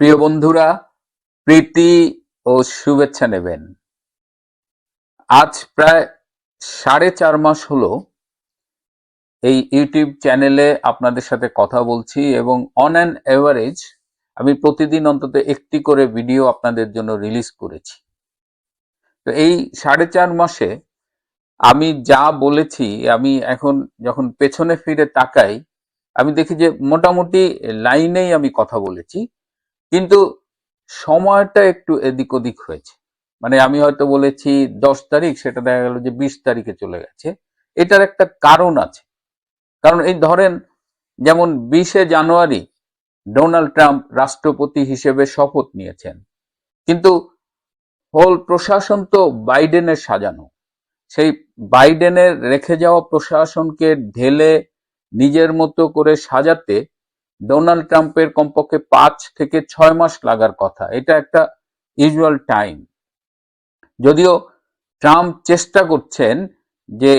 প্রিয় বন্ধুরা, প্রীতি ও শুভেচ্ছা নেবেন। আজ প্রায় সাড়ে চার মাস হলো এই ইউটিউব চ্যানেলে আপনাদের সাথে কথা বলছি এবং অন অ্যান এভারেজ আমি প্রতিদিন অন্তত একটি করে ভিডিও আপনাদের জন্য রিলিজ করেছি। তো এই সাড়ে চার মাসে আমি যা বলেছি, আমি এখন যখন পেছনে ফিরে তাকাই, আমি দেখি যে মোটামুটি লাইনেই আমি কথা বলেছি। সময়টা একটু এদিক ওদিক হয়েছে। মানে আমি হয়তো বলেছি দশ তারিখ, সেটা দেখা গেল যে বিশ তারিখে চলে গেছে। এটার একটা কারণ আছে। কারণ এই ধরেন, যেমন বিশে জানুয়ারি ডোনাল্ড ট্রাম্প রাষ্ট্রপতি হিসেবে শপথ নিয়েছেন। কিন্তু হোল প্রশাসন তো বাইডেনের সাজানো। সেই বাইডেনের রেখে যাওয়া প্রশাসনকে ঢেলে নিজের মতো করে সাজাতে ডোনাল্ড ট্রাম্পের কমপক্ষে পাঁচ থেকে ছয় মাস লাগার কথা। এটা একটা ইউজুয়াল টাইম। যদিও ট্রাম্প চেষ্টা করছেন যে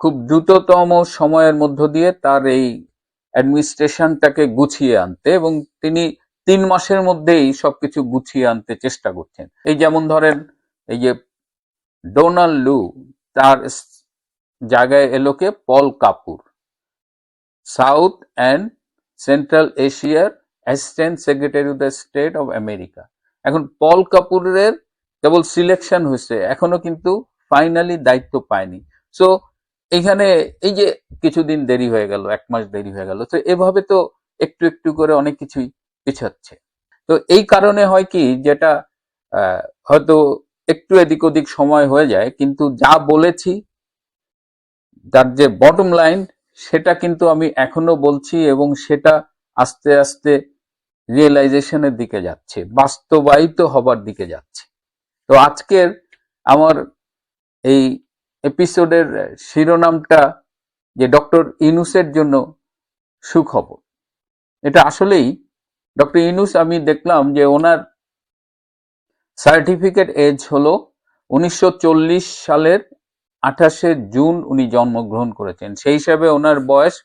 খুব দ্রুততম সময়ের মধ্য দিয়ে তার এই অ্যাডমিনিস্ট্রেশনটাকে গুছিয়ে আনতে এবং তিনি তিন মাসের মধ্যেই সবকিছু গুছিয়ে আনতে চেষ্টা করছেন। এই যেমন ধরেন, এই যে ডোনাল্ড লু, তার জায়গায় এলো কে? Paul Kapur. South and central এশিয়ার assistant secretary of the state of America এখন পল কাপুরের কেবল সিলেকশন হয়েছে, এখনও কিন্তু ফাইনালি দায়িত্ব পায়নি। সো এখানে এই যে কিছুদিন দেরি হয়ে গেল, এক মাস দেরি হয়ে গেল, তো এভাবে তো একটু একটু করে অনেক কিছুই পিছাচ্ছে। তো এই কারণে হয় কি, যেটা হয়তো একটু এদিক ওদিক সময় হয়ে যায়, কিন্তু যা বলেছি, তার যে বটম লাইন সেটা কিন্তু আমি এখনও বলছি এবং সেটা আস্তে আস্তে রিয়েলাইজেশনের দিকে যাচ্ছে, বাস্তবায়িত হবার দিকে যাচ্ছে। তো আজকের আমার এই এপিসোডের শিরোনামটা যে ডক্টর ইনুসের জন্য সুখবর, এটা আসলেই ডক্টর ইনুস আমি দেখলাম যে ওনার সার্টিফিকেট এজ হলো উনিশশো চল্লিশ সালের আঠাশে জুন উনি জন্মগ্রহণ করেছেন। সেই হিসাবে ওনার বয়স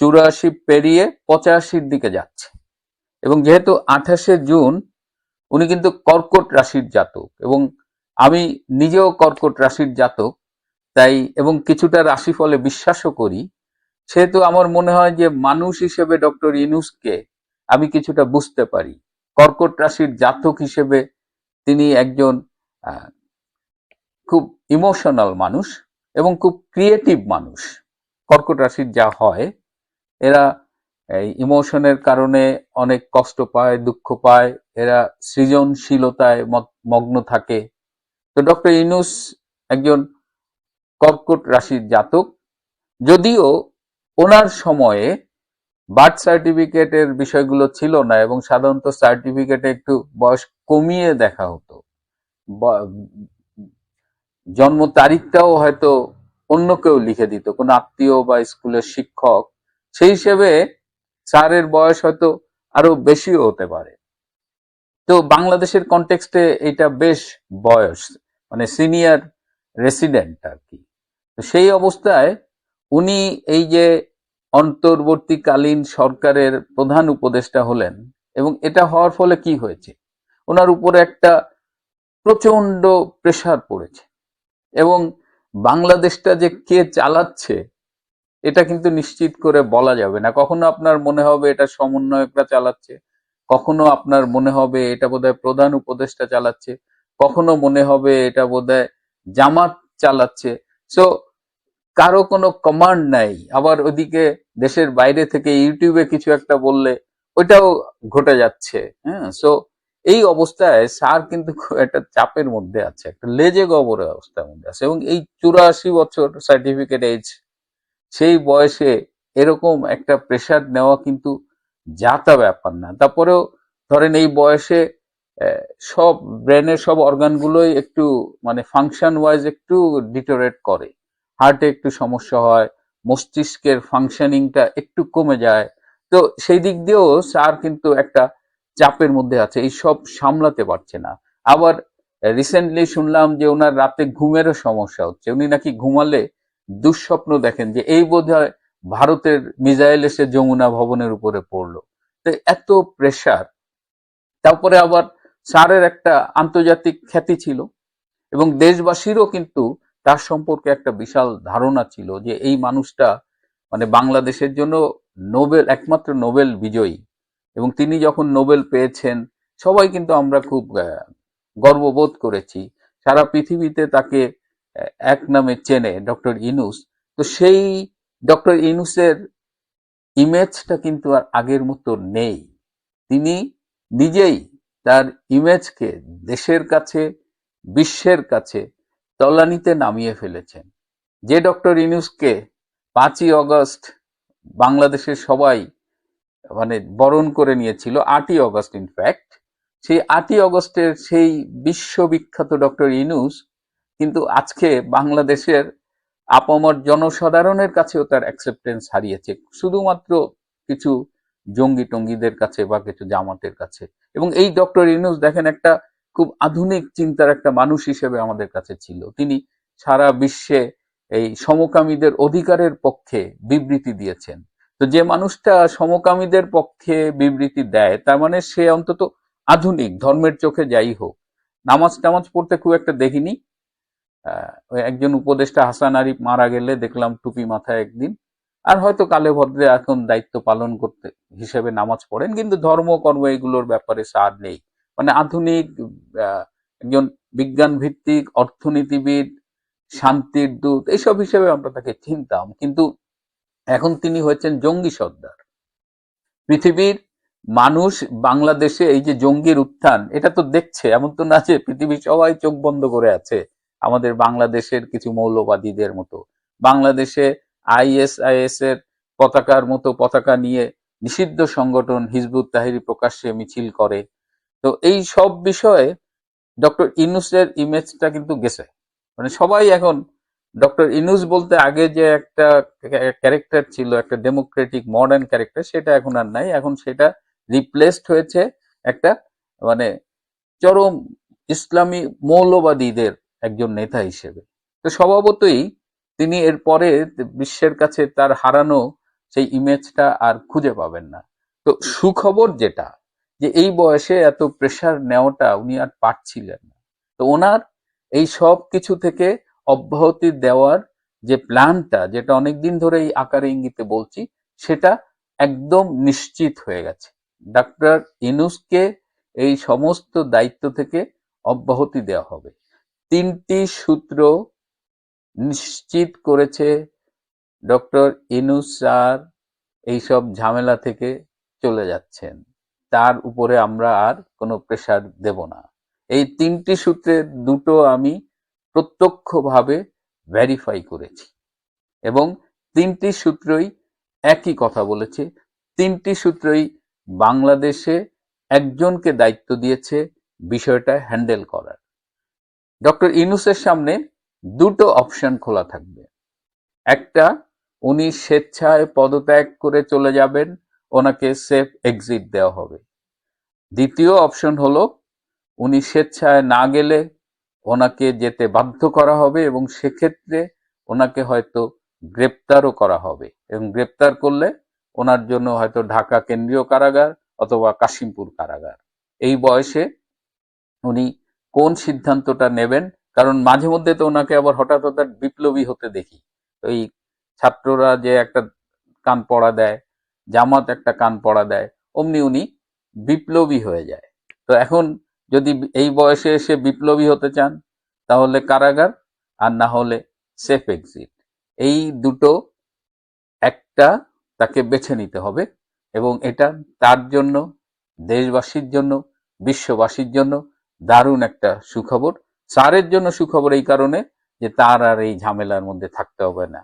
চুরাশি পেরিয়ে পঁচাশির দিকে যাচ্ছে। এবং যেহেতু আঠাশে জুন, উনি কিন্তু কর্কট রাশির জাতক। এবং আমি নিজেও কর্কট রাশির জাতক, তাই এবং কিছুটা রাশিফলে বিশ্বাসও করি। সেহেতু আমার মনে হয় যে মানুষ হিসেবে ডক্টর ইনুসকে আমি কিছুটা বুঝতে পারি। কর্কট রাশির জাতক হিসেবে তিনি একজন খুব ইমোশনাল মানুষ এবং খুব ক্রিয়েটিভ মানুষ। কর্কট রাশির যা হয়, এরা এই ইমোশনের কারণে অনেক কষ্ট পায়, দুঃখ পায়, এরা সৃজনশীলতায় মগ্ন থাকে। তো ডক্টর ইনুস একজন কর্কট রাশির জাতক, যদিও ওনার সময়ে বার্থ সার্টিফিকেটের বিষয়গুলো ছিল না এবং সাধারণত সার্টিফিকেটে একটু বয়স কমিয়ে দেখা হতো। জন্ম তারিখটাও হয়তো অন্য কেউ লিখে দিত, কোন আত্মীয় বা স্কুলের শিক্ষক। সেই হিসেবে স্যারের বয়স হয়তো আরও বেশিও হতে পারে। তো বাংলাদেশের কনটেক্সটে এটা বেশ বয়স মানে সিনিয়র রেসিডেন্ট আর কি সেই অবস্থায় উনি এই যে অন্তর্বর্তীকালীন সরকারের প্রধান উপদেষ্টা হলেন এবং এটা হওয়ার ফলে কি হয়েছে? ওনার উপরে একটা প্রচণ্ড প্রেসার পড়েছে। এবং বাংলাদেশটা যে কে চালাচ্ছে, এটা কিন্তু নিশ্চিত করে বলা যাবে না। কখনো আপনার মনে হবে এটা সমন্বয়করা চালাচ্ছে, কখনো আপনার মনে হবে এটা বোধহয় প্রধান উপদেষ্টা চালাচ্ছে, কখনো মনে হবে এটা বোধহয় জামাত চালাচ্ছে। সো কারও কোনো কমান্ড নাই, আবার ওদিকে দেশের বাইরে থেকে ইউটিউবে কিছু একটা বললে ওইটাও ঘটে যাচ্ছে হ্যাঁ? সো এই অবস্থায় স্যার কিন্তু একটা চাপের মধ্যে আছে, একটা লেজে গবরের অবস্থার মধ্যে আছে এবং এই চুরাশি বছর সার্টিফিকেট এজ সেই বয়সে এরকম একটা প্রেশার নেওয়া কিন্তু যাতা ব্যাপার না। তারপরেও ধরেন এই বয়সে সব ব্রেনের সব অর্গানগুলোই একটু মানে ফাংশন ওয়াইজ একটু ডিটোরেট করে। হার্টে একটু সমস্যা হয়, মস্তিষ্কের ফাংশনিংটা একটু কমে যায়। তো সেই দিক দিয়েও স্যার কিন্তু একটা চাপের মধ্যে আছে, এই সব সামলাতে পারছে না। আবার রিসেন্টলি শুনলাম যে ওনার রাতে ঘুমেরও সমস্যা হচ্ছে। উনি নাকি ঘুমালে দুঃস্বপ্ন দেখেন যে এই বোধহয় ভারতের মিসাইল এসে যমুনা ভবনের উপরে পড়ল। তো এত প্রেসার তারপরে আবার স্যারের একটা আন্তর্জাতিক খ্যাতি ছিল এবং দেশবাসীরও কিন্তু তার সম্পর্কে একটা বিশাল ধারণা ছিল যে এই মানুষটা মানে বাংলাদেশের জন্য নোবেল, একমাত্র নোবেল বিজয়ী। এবং তিনি যখন নোবেল পেয়েছেন, সবাই কিন্তু আমরা খুব গর্ববোধ করেছি। সারা পৃথিবীতে তাকে এক নামে চেনে ডক্টর ইনুস। তো সেই ডক্টর ইনুসের ইমেজটা কিন্তু আর আগের মতো নেই। তিনি নিজেই তার ইমেজকে দেশের কাছে, বিশ্বের কাছে তলানিতে নামিয়ে ফেলেছেন। যে ডক্টর ইনুসকে পাঁচই অগস্ট বাংলাদেশের সবাই মানে বরণ করে নিয়েছিল আটই অগস্ট ইনফ্যাক্ট সেই আটই অগস্টের সেই বিশ্ববিখ্যাত ডক্টর ইনুস কিন্তু আজকে বাংলাদেশের আপামর জনসাধারণের কাছেও তার অ্যাকসেপ্টেন্স হারিয়েছে। শুধুমাত্র কিছু জঙ্গি টঙ্গিদের কাছে বা কিছু জামাতের কাছে। এবং এই ডক্টর ইনুস দেখেন একটা খুব আধুনিক চিন্তার একটা মানুষ হিসেবে আমাদের কাছে ছিল। তিনি সারা বিশ্বে এই সমকামীদের অধিকারের পক্ষে বিবৃতি দিয়েছেন। তো যে মানুষটা সমকামীদের পক্ষে বিবৃতি দেয়, তার মানে সে অন্তত আধুনিক, ধর্মের চোখে যাই হোক। নামাজ টামাজ পড়তে খুব একটা দেখিনি। একজন উপদেষ্টা হাসান আরিফ মারা গেলে দেখলাম টুপি মাথায় একদিন। আর হয়তো কালে ভদ্রে এখন দায়িত্ব পালন করতে হিসেবে নামাজ পড়েন, কিন্তু ধর্ম, কর্ম এগুলোর ব্যাপারে সার নেই। মানে আধুনিক একজন বিজ্ঞান ভিত্তিক অর্থনীতিবিদ, শান্তির দূত এইসব হিসেবে আমরা তাকে চিনতাম। কিন্তু এখন তিনি হয়েছেন জঙ্গি সর্দার। পৃথিবীর মানুষ বাংলাদেশে এই যে জঙ্গির উত্থান, এটা তো দেখছে, এমন তো না যে পৃথিবীর সবাই চোখ বন্ধ করে আছে, আমাদের বাংলাদেশের কিছু মৌলবাদীদের মতো। বাংলাদেশে আইএসআইএস এর পতাকার মতো পতাকা নিয়ে নিষিদ্ধ সংগঠন হিজবুত তাহিরি প্রকাশ্যে মিছিল করে। তো এই সব বিষয়ে ডক্টর ইনুসের ইমেজটা কিন্তু গেছে। মানে সবাই এখন ডক্টর ইনুস বলতে আগে যে একটা ক্যারেক্টার ছিল, একটা ডেমোক্রেটিক, মডার্ন ক্যারেক্টার, সেটা এখন আর নাই। এখন সেটা রিপ্লেসড হয়েছে একটা মানে চরম ইসলামী মৌলবাদীদের একজন নেতা হিসেবে। তো স্বভাবতই তিনি এরপরে বিশ্বের কাছে তার হারানো সেই ইমেজটা আর খুঁজে পাবেন না। তো সুখবর যেটা, যে এই বয়সে এত প্রেশার নেওয়াটা উনি আর পারছিলেন না। তো ওনার এই সব কিছু থেকে অব্যাহতি দেওয়ার যে প্ল্যানটা, যেটা অনেকদিন ধরে এই আকারে ইঙ্গিতে বলছি, সেটা একদম নিশ্চিত হয়ে গেছে। ডাক্তার ইনুসকে এই সমস্ত দায়িত্ব থেকে অব্যাহতি দেওয়া হবে। তিনটি সূত্র নিশ্চিত করেছে ডক্টর ইনুস স্যার এইসব ঝামেলা থেকে চলে যাচ্ছেন। তার উপরে আমরা আর কোনো প্রেশার দেব না। এই তিনটি সূত্রে দুটো আমি প্রত্যক্ষভাবে ভেরিফাই করেছি। এবং তিনটি সূত্রই একই কথা বলেছে। তিনটি সূত্রই বাংলাদেশে একজনকে দায়িত্ব দিয়েছে বিষয়টা হ্যান্ডেল করার। ডক্টর ইনুসের সামনে দুটো অপশন খোলা থাকবে। একটা, উনি স্বেচ্ছায় পদত্যাগ করে চলে যাবেন, ওনাকে সেফ এক্সিট দেওয়া হবে। দ্বিতীয় অপশন হলো, উনি স্বেচ্ছায় না গেলে ওনাকে যেতে বাধ্য করা হবে এবং সেক্ষেত্রে ওনাকে হয়তো গ্রেপ্তারও করা হবে এবং গ্রেপ্তার করলে ওনার জন্য হয়তো ঢাকা কেন্দ্রীয় কারাগার অথবা কাশিমপুর কারাগার। এই বয়সে উনি কোন সিদ্ধান্তটা নেবেন? কারণ মাঝে মধ্যে তো ওনাকে আবার হঠাৎ হঠাৎ বিপ্লবী হতে দেখি। ওই ছাত্ররা যে একটা কান পড়া দেয়, জামাত একটা কান পড়া দেয়, অমনি উনি বিপ্লবী হয়ে যায়। তো এখন যদি এই বয়সে এসে বিপ্লবী হতে চান, তাহলে কারাগার আর না হলে সেফ এক্সিট। এই দুটো একটা তাকে বেছে নিতে হবে এবং এটা তার জন্য, দেশবাসীর জন্য, বিশ্ববাসীর জন্য দারুণ একটা সুখবর। স্যারের জন্য সুখবর এই কারণে যে তার আর এই ঝামেলার মধ্যে থাকতে হবে না।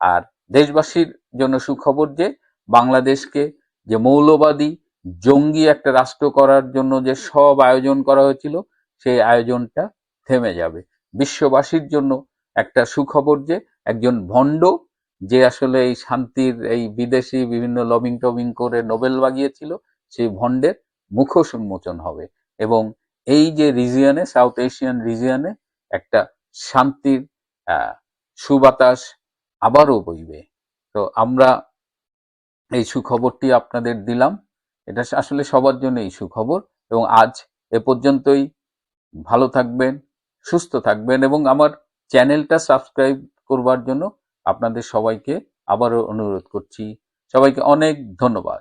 আর দেশবাসীর জন্য সুখবর যে বাংলাদেশকে যে মৌলবাদী জঙ্গি একটা রাষ্ট্র করার জন্য যে সব আয়োজন করা হয়েছিল, সেই আয়োজনটা থেমে যাবে। বিশ্ববাসীর জন্য একটা সুখবর যে একজন ভণ্ড, যে আসলে এই শান্তির, এই বিদেশি বিভিন্ন লবিং টবিং করে নোবেল বাগিয়েছিল, সেই ভণ্ডের মুখোশ উন্মোচন হবে এবং এই যে রিজিয়নে সাউথ এশিয়ান রিজিয়নে একটা শান্তির সুবাতাস আবারও বইবে। তো আমরা এই সুখবরটি আপনাদের দিলাম। এটা আসলে সবার জন্য এই সুখবর এবং আজ এ পর্যন্তই। ভালো থাকবেন, সুস্থ থাকবেন এবং আমার চ্যানেলটা সাবস্ক্রাইব করবার জন্য আপনাদের সবাইকে আবারও অনুরোধ করছি। সবাইকে অনেক ধন্যবাদ।